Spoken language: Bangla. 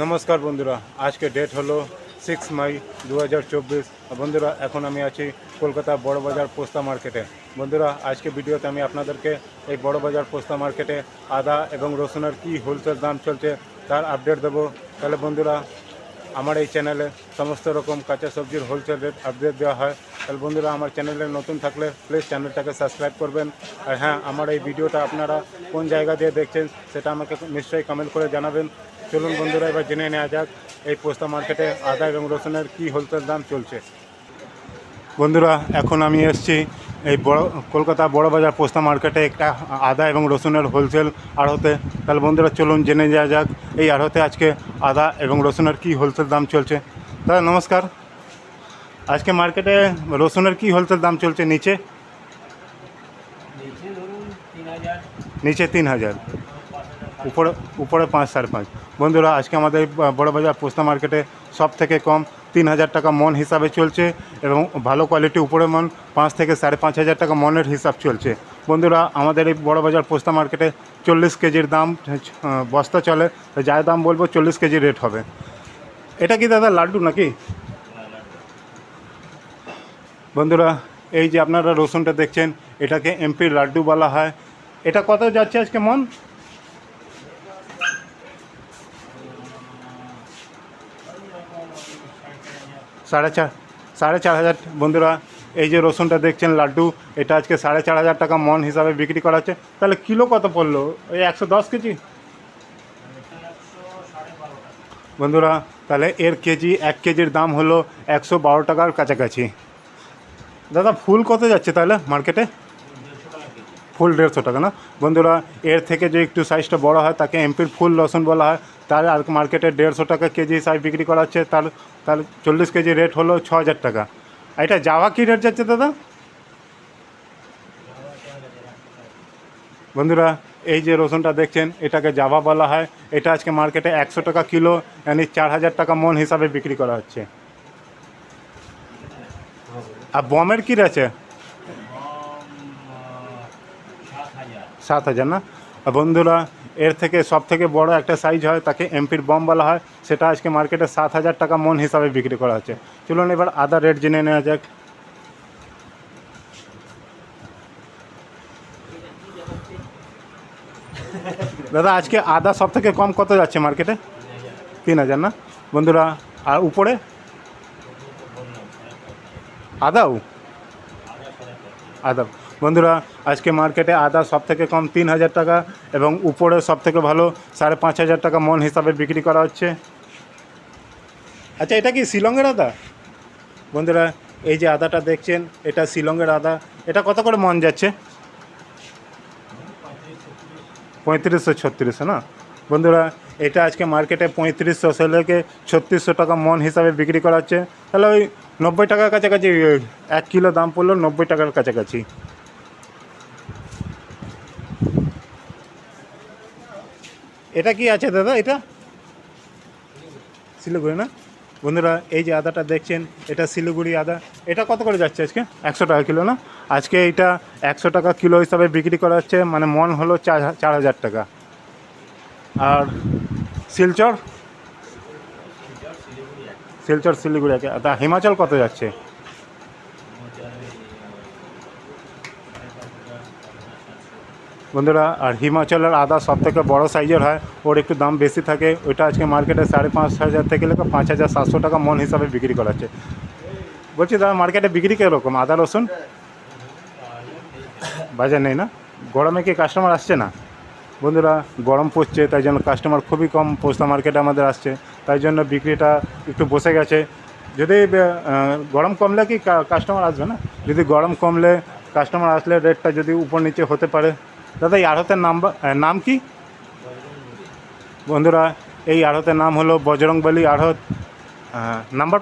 নমস্কার বন্ধুরা, আজকে ডেট হলো সিক্স মাই দু হাজার চব্বিশ। বন্ধুরা, এখন আমি আছি কলকাতা বড় বাজার পোস্তা মার্কেটে। বন্ধুরা, আজকে ভিডিওতে আমি আপনাদেরকে এই বড় বাজার পোস্তা মার্কেটে আদা এবং রসুনের কী হোলসেল দাম চলছে তার আপডেট দেবো। তাহলে বন্ধুরা, আমার এই চ্যানেলে সমস্ত রকম কাঁচা সবজির হোলসেল রেট আপডেট দেওয়া হয়। তাহলে বন্ধুরা, আমার চ্যানেলে নতুন থাকলে প্লিজ চ্যানেলটাকে সাবস্ক্রাইব করবেন। আর হ্যাঁ আমার এই ভিডিওটা আপনারা কোন জায়গা দিয়ে দেখছেন সেটা আমাকে নিশ্চয়ই কমেন্ট করে জানাবেন। চলুন বন্ধুরা এবার জেনে নেওয়া যাক এই পোস্তা মার্কেটে আদা এবং রসুনের কী হোলসেল দাম চলছে। বন্ধুরা এখন আমি এসছি এই বড় কলকাতা বড় বাজার পোস্তা মার্কেটে একটা আদা এবং রসুনের হোলসেল আড়তে। তাহলে বন্ধুরা চলুন জেনে যাওয়া যাক এই আড়তে আজকে আদা এবং রসুনের কী হোলসেল দাম চলছে। দাদা নমস্কার। আজকে মার্কেটে রসুনের কী হোলসেল দাম চলছে নিচে? নিচে তিন হাজার। উপরে উপরে পাঁচ, সাড়ে পাঁচ। বন্ধুরা, আজকে আমাদের বড়বাজার পোস্তা মার্কেটে সব থেকে কম তিন হাজার টাকা মন হিসাবে চলছে এবং ভালো কোয়ালিটি উপরে মন পাঁচ থেকে সাড়ে পাঁচ হাজার টাকা মনের হিসাব চলছে। বন্ধুরা, আমাদের এই বড়বাজার পোস্তা মার্কেটে চল্লিশ কেজির দাম বস্তা চলে যার দাম বলব চল্লিশ কেজি রেট হবে। এটা কি দাদা, লাড্ডু নাকি? বন্ধুরা, এই যে আপনারা রসুনটা দেখছেন, এটাকে এমপির লাড্ডু বলা হয়। এটা কত যাচ্ছে আজকে মন? সাড়ে চার সাড়ে চার হাজার বন্ধুরা, এই যে রসুনটা দেখছেন, লাড্ডু, এটা আজকে সাড়ে চার হাজার টাকা মন হিসাবে বিক্রি করা হচ্ছে। তাহলে কিলো কত পড়ল? ওই একশো দশ কেজি? বন্ধুরা, তাহলে এর কেজি, এক কেজির দাম হলো একশো বারো টাকার কাছাকাছি। দাদা, ফুল কত যাচ্ছে তাহলে মার্কেটে? ফুল দেড়শো টাকা না? বন্ধুরা, এর থেকে যে একটু সাইজটা বড় হয়, তাকে এমপির ফুল রসুন বলা হয়। তার আর মার্কেটে দেড়শো টাকা কেজি হিসাবে বিক্রি করা হচ্ছে তার তার চল্লিশ কেজি রেট হলো ছ হাজার টাকা। এটা জাভা কী রেট যাচ্ছে দাদা? বন্ধুরা এই যে রসুনটা দেখছেন এটাকে জাভা বলা হয়। এটা আজকে মার্কেটে একশো টাকা কিলো यानी চার হাজার টাকা মন হিসাবে বিক্রি করা হচ্ছে। আর বমের কী রয়েছে সাত হাজার না? বন্ধুরা, এর থেকে সব থেকে বড় একটা সাইজ হয়, তাকে এমপির বম বলা হয়। সেটা আজকে মার্কেটে সাত হাজার টাকা মন হিসাবে বিক্রি করা হচ্ছে। চলুন এবার আদা রেট জেনে নেওয়া যাক। দাদা, আজকে আদা সব থেকে কম কত যাচ্ছে মার্কেটে তিন হাজার, না? বন্ধুরা, আর উপরে? আদাও? আদা বন্ধুরা, আজকে মার্কেটে আদা সব থেকে কম তিন হাজার টাকা এবং উপরে সব থেকে ভালো সাড়ে পাঁচ হাজার টাকা মন হিসাবে বিক্রি করা হচ্ছে। আচ্ছা এটা কি শিলংয়ের আদা? বন্ধুরা, এই যে আদাটা দেখছেন, এটা শিলংয়ের আদা। এটা কত করে মন যাচ্ছে? পঁয়ত্রিশশো ছত্রিশশো না? বন্ধুরা, এটা আজকে মার্কেটে পঁয়ত্রিশশো থেকে ছত্রিশশো টাকা মন হিসাবে বিক্রি করা হচ্ছে। তাহলে ওই নব্বই টাকার কাছাকাছি, এক কিলো দাম পড়ল নব্বই টাকার কাছাকাছি। এটা কি আছে দাদা এটা? শিলিগুড়ি না? বন্ধুরা, এই যে আদাটা দেখছেন, এটা শিলিগুড়ি আদা। এটা কত করে যাচ্ছে আজকে? একশো টাকা কিলো, না? আজকে এটা একশো টাকা কিলো হিসাবে বিক্রি করা হচ্ছে মানে মন হলো চার হাজার টাকা। আর শিলচর? শিলচর, শিলিগুড়ি আছে তা হিমাচল কত যাচ্ছে? বন্ধুরা, আর হিমাচলের আদা সব থেকে বড়ো সাইজের হয়, ওর একটু দাম বেশি থাকে। ওইটা আজকে মার্কেটে সাড়ে পাঁচ হাজার থেকে লেখা পাঁচ হাজার সাতশো টাকা মন হিসাবে বিক্রি করা হচ্ছে। বলছি, দাদা মার্কেটে বিক্রি কীরকম? আদা, রসুন? বাজার নেই না? গরমে কি কাস্টমার আসছে না? বন্ধুরা, গরম পড়ছে, তাই জন্য কাস্টমার খুবই কম পোস্তা মার্কেটে আমাদের আসছে। তাই জন্য বিক্রিটা একটু বসে গেছে। যদি গরম কমলে কি কাস্টমার আসবে না? যদি গরম কমলে কাস্টমার আসলে রেটটা যদি উপর নিচে হতে পারে দাদা এই আড়তের নাম্বার নাম কি? বন্ধুরা এই আড়তের নাম হলো বজরংবলী আড়ত। নাম্বার